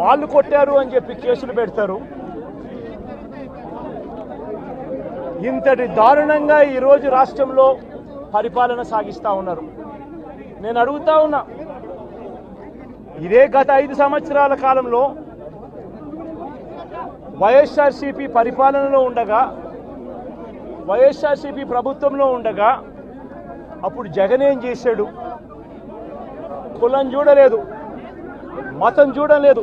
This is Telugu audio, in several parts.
వాళ్ళు కొట్టారు అని చెప్పి కేసులు పెడతారు. ఇంతటి దారుణంగా ఈరోజు రాష్ట్రంలో పరిపాలన సాగిస్తూ ఉన్నారు. నేను అడుగుతా ఉన్నా ఇదే గత ఐదు సంవత్సరాల కాలంలో వైఎస్ఆర్సీపీ పరిపాలనలో ఉండగా వైఎస్ఆర్సీపీ ప్రభుత్వంలో ఉండగా అప్పుడు జగన్ ఏం చేశాడు? కులం చూడలేదు మతం చూడలేదు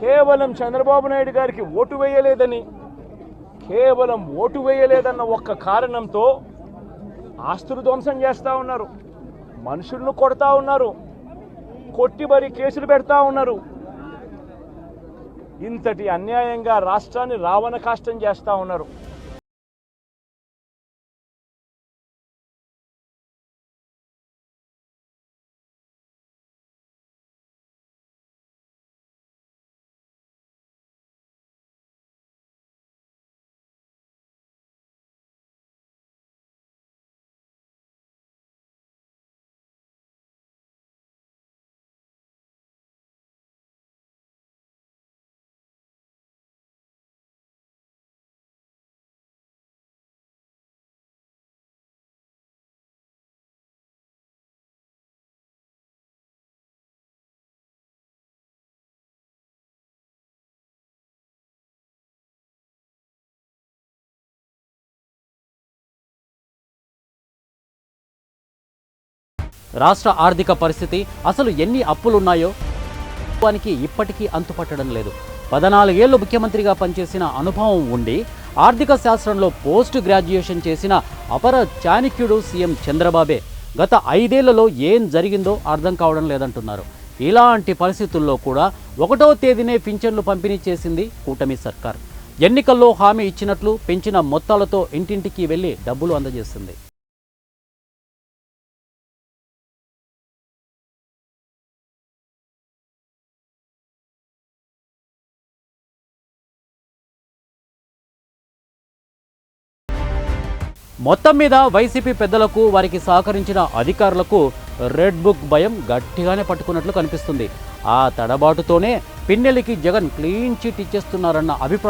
కేవలం చంద్రబాబు నాయుడు గారికి ఓటు వేయలేదని కేవలం ఓటు వేయలేదన్న ఒక్క కారణంతో ఆస్తులు ధ్వంసం చేస్తూ ఉన్నారు మనుషులను కొడతా ఉన్నారు కొట్టి మరి కేసులు పెడతా ఉన్నారు. ఇంతటి అన్యాయంగా రాష్ట్రాన్ని రావణ కాష్టం చేస్తూ ఉన్నారు. రాష్ట్ర ఆర్థిక పరిస్థితి అసలు ఎన్ని అప్పులున్నాయో ప్రభుత్వానికి ఇప్పటికీ అంతుపట్టడం లేదు. పద్నాలుగేళ్ళు ముఖ్యమంత్రిగా పనిచేసిన అనుభవం ఉండి ఆర్థిక శాస్త్రంలో పోస్ట్ గ్రాడ్యుయేషన్ చేసిన అపర చాణక్యుడు సీఎం చంద్రబాబే గత ఐదేళ్ళలో ఏం జరిగిందో అర్థం కావడం లేదంటున్నారు. ఇలాంటి పరిస్థితుల్లో కూడా ఒకటో తేదీనే పింఛన్లు పంపిణీ చేసింది కూటమి సర్కార్. ఎన్నికల్లో హామీ ఇచ్చినట్లు పెంచిన మొత్తాలతో ఇంటింటికి వెళ్ళి డబ్బులు అందజేస్తుంది మొత్తం మీద వైసీపీ పెద్దలకు వారికి సహకరించిన అధికారులకు రెడ్ బుక్ భయం గట్టిగానే పట్టుకున్నట్లు కనిపిస్తుంది. ఆ తడబాటుతోనే పిన్నెలికి జగన్ క్లీన్ చిట్ ఇచ్చేస్తున్నారన్న అభిప్రాయం